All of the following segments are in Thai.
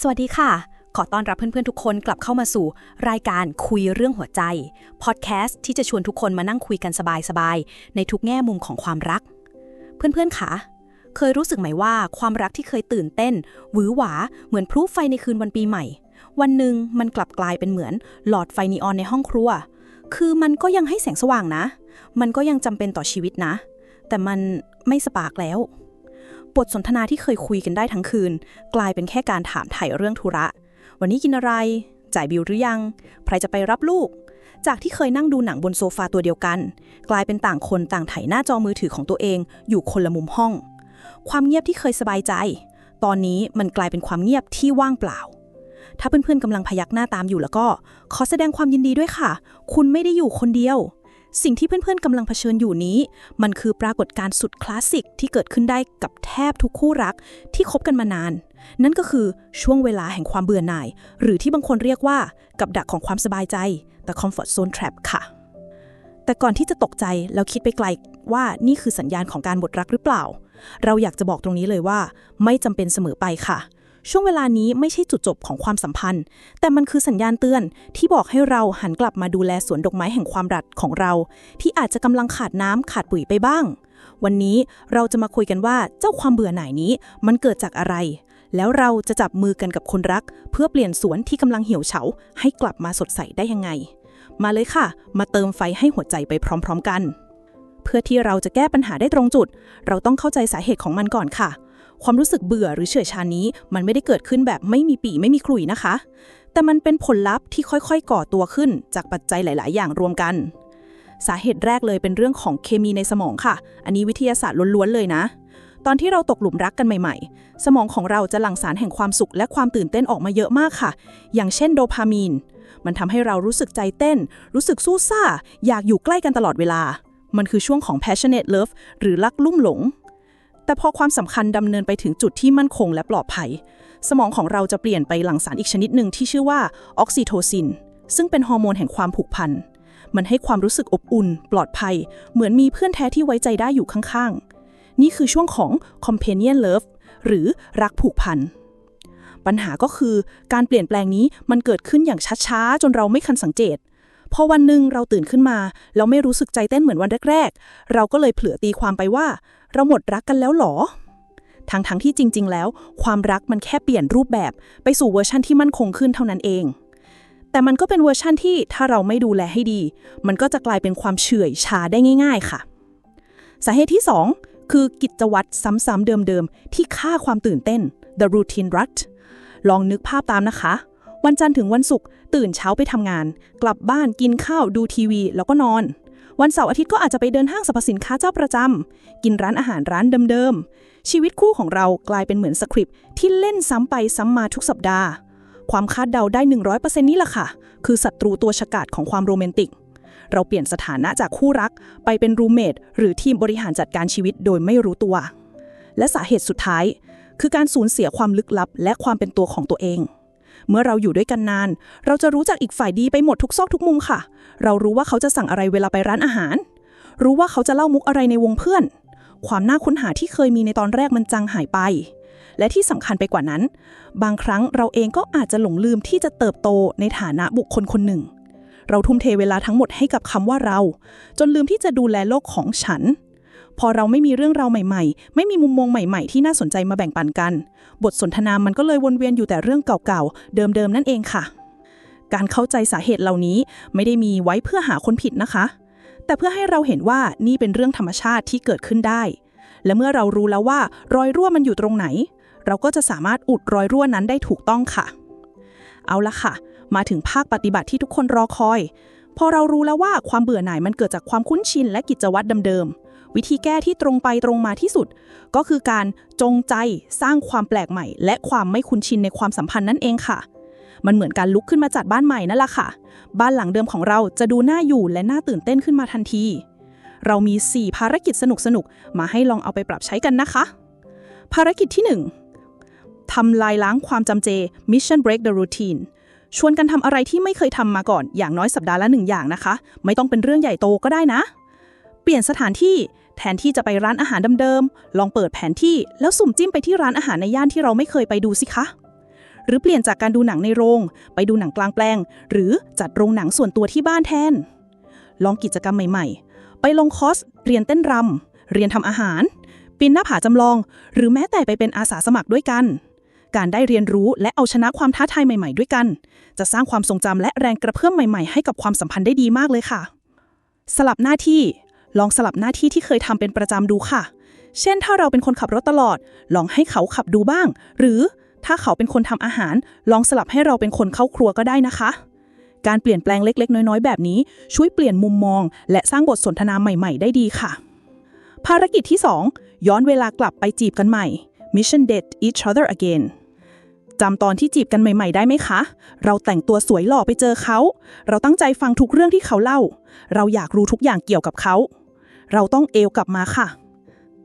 สวัสดีค่ะ ขอต้อนรับเพื่อนๆทุกคนกลับเข้ามาสู่รายการคุยเรื่องหัวใจ พอดแคสต์ที่จะชวนทุกคนมานั่งคุยกันสบายๆ ในทุกแง่มุมของความรัก เพื่อนๆคะเคยรู้สึกไหมว่าความรักที่เคยตื่นเต้น หวือหวา เหมือนพลุไฟในคืนวันปีใหม่ วันหนึ่งมันกลับกลายเป็นเหมือนหลอดไฟนีออนในห้องครัว คือมันก็ยังให้แสงสว่างนะ มันก็ยังจำเป็นต่อชีวิตนะ แต่มันไม่สปาร์กแล้ว บทสนทนาที่เคยคุยกันได้ทั้งคืน กลายเป็นแค่การถามถ่ายเรื่องธุระ วันนี้กินอะไร จ่ายบิลหรือยัง ใครจะไปรับลูก จากที่เคยนั่งดูหนังบนโซฟาตัวเดียวกัน กลายเป็นต่างคนต่างถ่ายหน้าจอมือถือของตัวเองอยู่คนละมุมห้อง ความเงียบที่เคยสบายใจ ตอนนี้มันกลายเป็นความเงียบที่ว่างเปล่า ถ้าเพื่อนๆกำลังพยักหน้าตามอยู่แล้วก็ ขอแสดงความยินดีด้วยค่ะ คุณไม่ได้อยู่คนเดียว สิ่งที่เพื่อนๆกำลังเผชิญอยู่นี้ มันคือปรากฏการณ์สุดคลาสสิกที่เกิดขึ้นได้กับแทบทุกคู่รักที่คบกันมานาน นั่นก็คือช่วงเวลาแห่งความเบื่อหน่าย หรือที่บางคนเรียกว่ากับดักของความสบายใจ the comfort zone trap ค่ะ แต่ก่อนที่จะตกใจแล้วคิดไปไกลว่านี่คือสัญญาณของการหมดรักหรือเปล่า เราอยากจะบอกตรงนี้เลยว่า ไม่จำเป็นเสมอไปค่ะ ช่วงเวลานี้ไม่ใช่จุดจบของความสัมพันธ์ แต่มันคือสัญญาณเตือนที่บอกให้เราหันกลับมาดูแลสวนดอกไม้แห่งความรักของเรา ที่อาจจะกำลังขาดน้ำขาดปุ๋ยไปบ้าง วันนี้เราจะมาคุยกันว่าเจ้าความเบื่อหน่ายนี้ มันเกิดจากอะไร แล้วเราจะจับมือกันกับคนรัก เพื่อเปลี่ยนสวนที่กำลังเหี่ยวเฉา ให้กลับมาสดใสได้ยังไง มาเลยค่ะ มาเติมไฟให้หัวใจไปพร้อม ๆ กัน เพื่อที่เราจะแก้ปัญหาได้ตรงจุด เราต้องเข้าใจสาเหตุของมันก่อนค่ะ ความรู้สึกเบื่อหรือเฉื่อยชานี้ มันไม่ได้เกิดขึ้นแบบไม่มีปีไม่มีขลุ่ยนะคะ แต่มันเป็นผลลัพธ์ที่ค่อยๆ ก่อตัวขึ้นจากปัจจัยหลาย ๆ อย่างรวมกัน สาเหตุแรกเลยเป็นเรื่องของเคมีในสมองค่ะ อันนี้วิทยาศาสตร์ล้วนๆเลยนะ ตอนที่เราตกหลุมรักกันใหม่ ๆ สมองของเราจะหลั่งสารแห่งความสุขและความตื่นเต้นออกมาเยอะมากค่ะ อย่างเช่นโดพามีน มันทำให้เรารู้สึกใจเต้น รู้สึกสู้ซ่า อยากอยู่ใกล้กันตลอดเวลา มันคือช่วงของ passionate love หรือรักลุ่มหลง แต่พอความสำคัญดำเนินไปถึงจุดที่มั่นคงและปลอดภัย สมองของเราจะเปลี่ยนไปหลั่งสารอีกชนิดหนึ่งที่ชื่อว่าออกซิโทซิน ซึ่งเป็นฮอร์โมนแห่งความผูกพัน มันให้ความรู้สึกอบอุ่น ปลอดภัย เหมือนมีเพื่อนแท้ที่ไว้ใจได้อยู่ข้างๆ นี่คือช่วงของ companion love หรือรักผูกพัน ปัญหาก็คือการเปลี่ยนแปลงนี้มันเกิดขึ้นอย่างช้าๆ จนเราไม่คันสังเกตพอวันหนึ่งเราตื่นขึ้นมา แล้วไม่รู้สึกใจเต้นเหมือนวันแรก ๆ เราก็เลยเผลอตีความไปว่า เราหมดรักกันแล้วหรอ ทั้งๆทที่จริง ๆ แล้ว ความรักมันแค่เปลี่ยนรูปแบบไปสู่เวอร์ชั่นที่มั่นคงขึ้นเท่านั้นเอง แต่มันก็เป็นเวอร์ชั่นที่ถ้าเราไม่ดูแลให้ดี มันก็จะกลายเป็นความเฉื่อยชาได้ง่าย ๆ ค่ะ สาเหตุที่ 2 คือกิจวัตรซ้ำๆเดิมๆที่ฆ่าความตื่นเต้น the routine rut ลองนึกภาพตามนะคะ วันจันทร์ถึงวันศุกร์ตื่นเช้าไปทำงาน กลับบ้านกินข้าวดูทีวี แล้วก็นอน วันเสาร์อาทิตย์ก็อาจจะไปเดินห้างสรรพสินค้าเจ้าประจำกินร้านอาหารร้านเดิมๆ ชีวิตคู่ของเรากลายเป็นเหมือนสคริปที่เล่นซ้ำไปซ้ำมาทุกสัปดาห์ ความคาดเดาได้ 100%นี่แหละค่ะ คือศัตรูตัวฉกาจของความโรแมนติก เราเปลี่ยนสถานะจากคู่รัก ไปเป็นรูเมทหรือทีมบริหารจัดการชีวิตโดยไม่รู้ตัว และสาเหตุสุดท้าย คือการสูญเสียความลึกลับ และความเป็นตัวของตัวเอง เมื่อเราอยู่ด้วยกันนาน เราจะรู้จักอีกฝ่ายดีไปหมดทุกซอกทุกมุมค่ะ เรารู้ว่าเขาจะสั่งอะไรเวลาไปร้านอาหาร รู้ว่าเขาจะเล่ามุกอะไรในวงเพื่อน ความน่าค้นหาที่เคยมีในตอนแรกมันจางหายไป และที่สำคัญไปกว่านั้น บางครั้งเราเองก็อาจจะหลงลืมที่จะเติบโตในฐานะบุคคลคนหนึ่ง เราทุ่มเทเวลาทั้งหมดให้กับคำว่าเรา จนลืมที่จะดูแลโลกของฉัน พอเราไม่มีเรื่องราวใหม่ๆ ไม่มีมุมมองใหม่ๆ ที่น่าสนใจมาแบ่งปันกัน บทสนทนามันก็เลยวนเวียนอยู่แต่เรื่องเก่าๆ เดิมๆ นั่นเองค่ะ การเข้าใจสาเหตุเหล่านี้ไม่ได้มีไว้เพื่อหาคนผิดนะคะ แต่เพื่อให้เราเห็นว่านี่เป็นเรื่องธรรมชาติที่เกิดขึ้นได้ และเมื่อเรารู้แล้วว่ารอยรั่วมันอยู่ตรงไหน เราก็จะสามารถอุดรอยรั่วนั้นได้ถูกต้องค่ะ เอาละค่ะ มาถึงภาคปฏิบัติที่ทุกคนรอคอย พอเรารู้แล้วว่าความเบื่อหน่ายมันเกิดจากความคุ้นชินและกิจวัตรเดิมๆ วิธีแก้ที่ตรงไปตรงมาที่สุด ก็คือการจงใจสร้างความแปลกใหม่ และความไม่คุ้นชินในความสัมพันธ์นั่นเองค่ะ มันเหมือนการลุกขึ้นมาจัดบ้านใหม่นั่นแหละค่ะ บ้านหลังเดิมของเราจะดูน่าอยู่และน่าตื่นเต้นขึ้นมาทันที เรามี 4 ภารกิจสนุกๆมาให้ลองเอาไปปรับใช้กันนะคะ ภารกิจที่ 1ทำลายล้างความจำเจ Mission Break the Routine ชวนกันทำอะไรที่ไม่เคยทำมาก่อน อย่างน้อยสัปดาห์ละหนึ่งอย่างนะคะ ไม่ต้องเป็นเรื่องใหญ่โตก็ได้นะ เปลี่ยนสถานที่ แทนที่จะไปร้านอาหารเดิมๆ ลองเปิดแผนที่แล้วสุ่มจิ้มไปที่ร้านอาหารในย่านที่เราไม่เคยไปดูสิคะ หรือเปลี่ยนจากการดูหนังในโรง ไปดูหนังกลางแปลง หรือจัดโรงหนังส่วนตัวที่บ้านแทน ลองกิจกรรมใหม่ๆ ไปลงคอร์สเรียนเต้นรำเรียนทำอาหาร ปีนหน้าผาจำลอง หรือแม้แต่ไปเป็นอาสาสมัครด้วยกัน การได้เรียนรู้และเอาชนะความท้าทายใหม่ ๆ ด้วยกัน จะสร้างความทรงจำและแรงกระเพื่อมใหม่ๆให้กับความสัมพันธ์ได้ดีมากเลยค่ะ สลับหน้าที่ ลองสลับหน้าที่ที่เคยทำเป็นประจำดูค่ะ เช่น ถ้าเราเป็นคนขับรถตลอด ลองให้เขาขับดูบ้าง หรือถ้าเขาเป็นคนทำอาหาร ลองสลับให้เราเป็นคนเข้าครัวก็ได้นะคะ การเปลี่ยนแปลงเล็ก ๆ น้อย ๆ แบบนี้ ช่วยเปลี่ยนมุมมอง และสร้างบทสนทนาใหม่ ๆ ได้ดีค่ะ ภารกิจที่ 2 ย้อนเวลากลับไปจีบกันใหม่ Mission Date Each Other Again จำตอนที่จีบกันใหม่ ๆ ได้ไหมคะ เราแต่งตัวสวยหล่อไปเจอเขา เราตั้งใจฟังทุกเรื่องที่เขาเล่า เราอยากรู้ทุกอย่างเกี่ยวกับเขา เราต้องเอวกลับมาค่ะ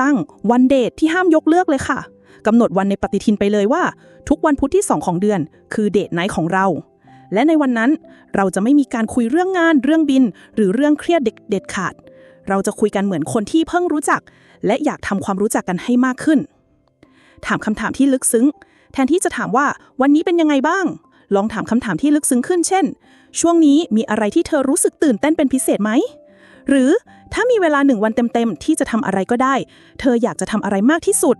ตั้งวันเดทที่ห้ามยกเลิกเลยค่ะกำหนดวันในปฏิทินไปเลยว่า ทุกวันพุธที่ 2 ของเดือน คือเดทไนท์ของเรา และในวันนั้นเราจะไม่มีการคุยเรื่องงาน เรื่องบิน หรือเรื่องเครียดเด็ดเด็ดขาด เราจะคุยกันเหมือนคนที่เพิ่งรู้จัก และอยากทำความรู้จักกันให้มากขึ้น ถามคำถามที่ลึกซึ้ง แทนที่จะถามว่าวันนี้เป็นยังไงบ้าง ลองถามคำถามที่ลึกซึ้งขึ้น เช่น ช่วงนี้มีอะไรที่เธอรู้สึกตื่นเต้นเป็นพิเศษไหม หรือ ถ้ามีเวลาหนึ่งวันเต็มๆ ที่จะทำอะไรก็ได้ เธออยากจะทำอะไรมากที่สุด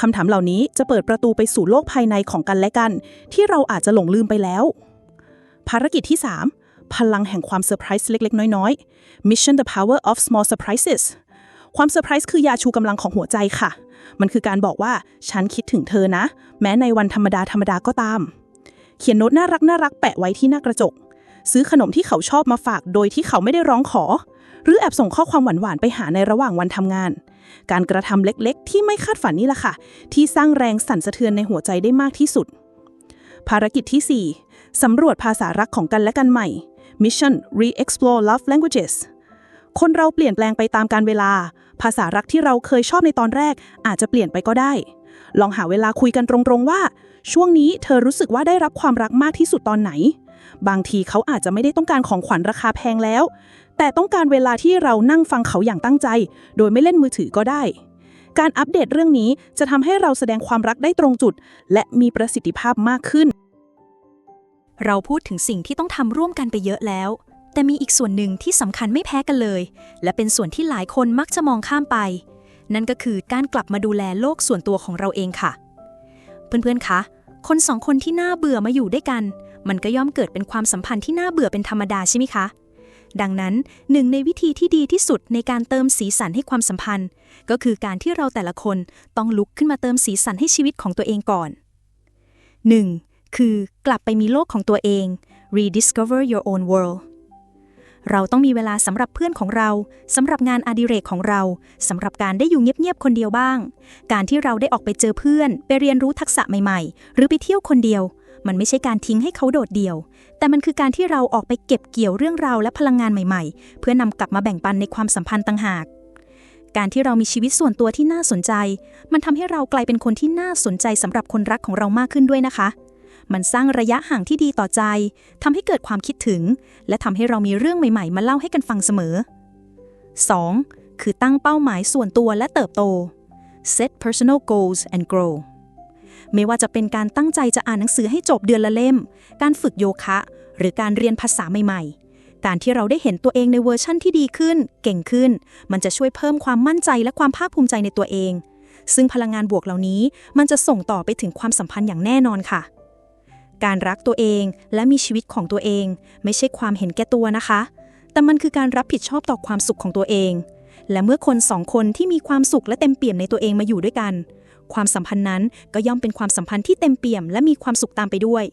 คำถามเหล่านี้จะเปิดประตูไปสู่โลกภายในของกันและกัน ที่เราอาจจะหลงลืมไปแล้ว ภารกิจที่ 3 พลังแห่งความเซอร์ไพรส์เล็ก ๆ น้อย ๆ Mission the power of small surprises ความเซอร์ไพรส์คือยาชูกำลังของหัวใจค่ะ มันคือการบอกว่าฉันคิดถึงเธอนะ แม้ในวันธรรมดาธรรมดาก็ตาม เขียนโน้ตน่ารักน่ารักแปะไว้ที่หน้ากระจก ซื้อขนมที่เขาชอบมาฝากโดยที่เขาไม่ได้ร้องขอ หรือแอบส่งข้อความหวานๆไปหาในระหว่างวันทำงาน การกระทำเล็กๆ ที่ไม่คาดฝันนี่แหละค่ะ ที่สร้างแรงสั่นสะเทือนในหัวใจได้มากที่สุด ภารกิจที่ 4 สำรวจภาษารักของกันและกันใหม่ Mission Re-explore Love Languages คนเราเปลี่ยนแปลงไปตามการเวลา ภาษารักที่เราเคยชอบในตอนแรก อาจจะเปลี่ยนไปก็ได้ ลองหาเวลาคุยกันตรงๆว่า ช่วงนี้เธอรู้สึกว่าได้รับความรักมากที่สุดตอนไหน บางทีเขาอาจจะไม่ได้ต้องการของขวัญราคาแพงแล้ว แต่ต้องการเวลาที่เรานั่งฟังเขาอย่างตั้งใจ โดยไม่เล่นมือถือก็ได้ การอัปเดตเรื่องนี้จะทำให้เราแสดงความรักได้ตรงจุด และมีประสิทธิภาพมากขึ้น เราพูดถึงสิ่งที่ต้องทำร่วมกันไปเยอะแล้ว แต่มีอีกส่วนหนึ่งที่สำคัญไม่แพ้กันเลย และเป็นส่วนที่หลายคนมักจะมองข้ามไป นั่นก็คือการกลับมาดูแลโลกส่วนตัวของเราเองค่ะ เพื่อนๆคะคนสองคนที่น่าเบื่อมาอยู่ด้วยกัน มันก็ย่อมเกิดเป็นความสัมพันธ์ที่น่าเบื่อเป็นธรรมดาใช่ไหมคะ ดังนั้นหนึ่งในวิธีที่ดีที่สุดในการเติมสีสันให้ความสัมพันธ์ ก็คือการที่เราแต่ละคนต้องลุกขึ้นมาเติมสีสันให้ชีวิตของตัวเองก่อน 1. คือกลับไปมีโลกของตัวเอง rediscover your own world เราต้องมีเวลาสำหรับเพื่อนของเราสำหรับงานอดิเรกของเราสำหรับการได้อยู่เงียบๆคนเดียวบ้าง การที่เราได้ออกไปเจอเพื่อน ไปเรียนรู้ทักษะใหม่ๆ หรือไปเที่ยวคนเดียว มันไม่ใช่การทิ้งให้เขาโดดเดี่ยว แต่มันคือการที่เราออกไปเก็บเกี่ยวเรื่องราวและพลังงานใหม่ๆ เพื่อนำกลับมาแบ่งปันในความสัมพันธ์ต่างหาก การที่เรามีชีวิตส่วนตัวที่น่าสนใจ มันทำให้เรากลายเป็นคนที่น่าสนใจสำหรับคนรักของเรามากขึ้นด้วยนะคะ มันสร้างระยะห่างที่ดีต่อใจทำให้เกิดความคิดถึง และทำให้เรามีเรื่องใหม่ๆ มาเล่าให้กันฟังเสมอ 2. คือตั้งเป้าหมายส่วนตัวและเติบโต set personal goals and grow ไม่ว่าจะเป็นการตั้งใจจะอ่านหนังสือให้จบเดือนละเล่ม การฝึกโยคะ หรือการเรียนภาษาใหม่ ๆ การที่เราได้เห็นตัวเองในเวอร์ชั่นที่ดีขึ้น เก่งขึ้น มันจะช่วยเพิ่มความมั่นใจและความภาคภูมิใจในตัวเอง ซึ่งพลังงานบวกเหล่านี้มันจะส่งต่อไปถึงความสัมพันธ์อย่างแน่นอนค่ะ การรักตัวเองและมีชีวิตของตัวเอง ไม่ใช่ความเห็นแก่ตัวนะคะ แต่มันคือการรับผิดชอบต่อความสุขของตัวเองและเมื่อคนสองคนที่มีความสุขและเต็มเปี่ยมในตัวเองมาอยู่ด้วยกัน ความสัมพันธ์นั้นก็ย่อมเป็นความสัมพันธ์ที่เต็มเปี่ยมและมีความสุขตามไปด้วย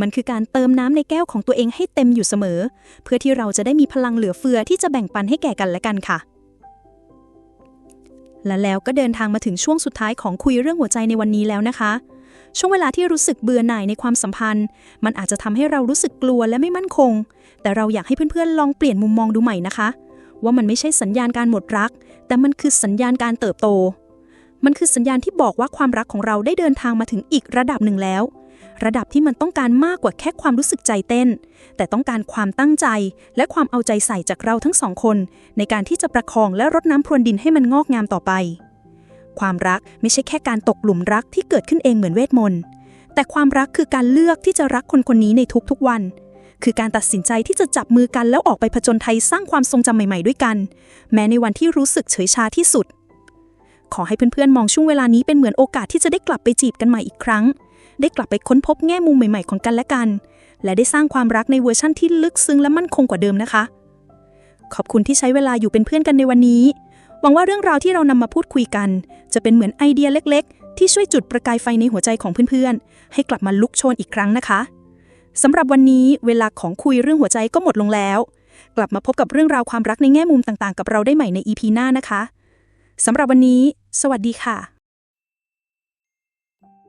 มันคือการเติมน้ำในแก้วของตัวเองให้เต็มอยู่เสมอ เพื่อที่เราจะได้มีพลังเหลือเฟือที่จะแบ่งปันให้แก่กันและกันค่ะ และแล้วก็เดินทางมาถึงช่วงสุดท้ายของคุยเรื่องหัวใจในวันนี้แล้วนะคะช่วงเวลาที่รู้สึกเบื่อหน่ายในความสัมพันธ์ มันอาจจะทำให้เรารู้สึกกลัวและไม่มั่นคง แต่เราอยากให้เพื่อนๆ ลองเปลี่ยนมุมมองดูใหม่นะคะ ว่ามันไม่ใช่สัญญาณการหมดรัก แต่มันคือสัญญาณการเติบโต มันคือสัญญาณที่บอกว่าความรักของเราได้เดินทางมาถึงอีกระดับหนึ่งแล้ว ระดับที่มันต้องการมากกว่าแค่ความรู้สึกใจเต้น แต่ต้องการความตั้งใจ และความเอาใจใส่จากเราทั้งสองคน ในการที่จะประคองและรดน้ำพรวนดินให้มันงอกงามต่อไป ความรักไม่ใช่แค่การตกหลุมรักที่เกิดขึ้นเองเหมือนเวทมนต์แต่ความรักคือการเลือกที่จะรักคนคนนี้ในทุกๆวันคือการตัดสินใจที่จะจับมือกันแล้วออกไปผจญภัยสร้างความทรงจำใหม่ ๆ ด้วยกัน แม้ในวันที่รู้สึกเฉยชาที่สุด ขอให้เพื่อนๆ มองช่วงเวลานี้เป็นเหมือนโอกาสที่จะได้กลับไปจีบกันใหม่อีกครั้ง ได้กลับไปค้นพบแง่มุมใหม่ๆ ของกันและกัน และได้สร้างความรักในเวอร์ชั่นที่ลึกซึ้งและมั่นคงกว่าเดิมนะคะ ขอบคุณที่ใช้เวลาอยู่เป็นเพื่อนกันในวันนี้ หวังว่าเรื่องราวที่เรานำมาพูดคุยกัน จะเป็นเหมือนไอเดียเล็ก ๆ ที่ช่วยจุดประกายไฟในหัวใจของเพื่อนๆ ให้กลับมาลุกโชนอีกครั้งนะคะสำหรับวันนี้เวลาของคุยเรื่องหัวใจก็หมดลงแล้ว กลับมาพบกับเรื่องราวความรักในแง่มุมต่างๆ กับเราได้ใหม่ใน EP หน้านะคะสำหรับวันนี้ สวัสดีค่ะ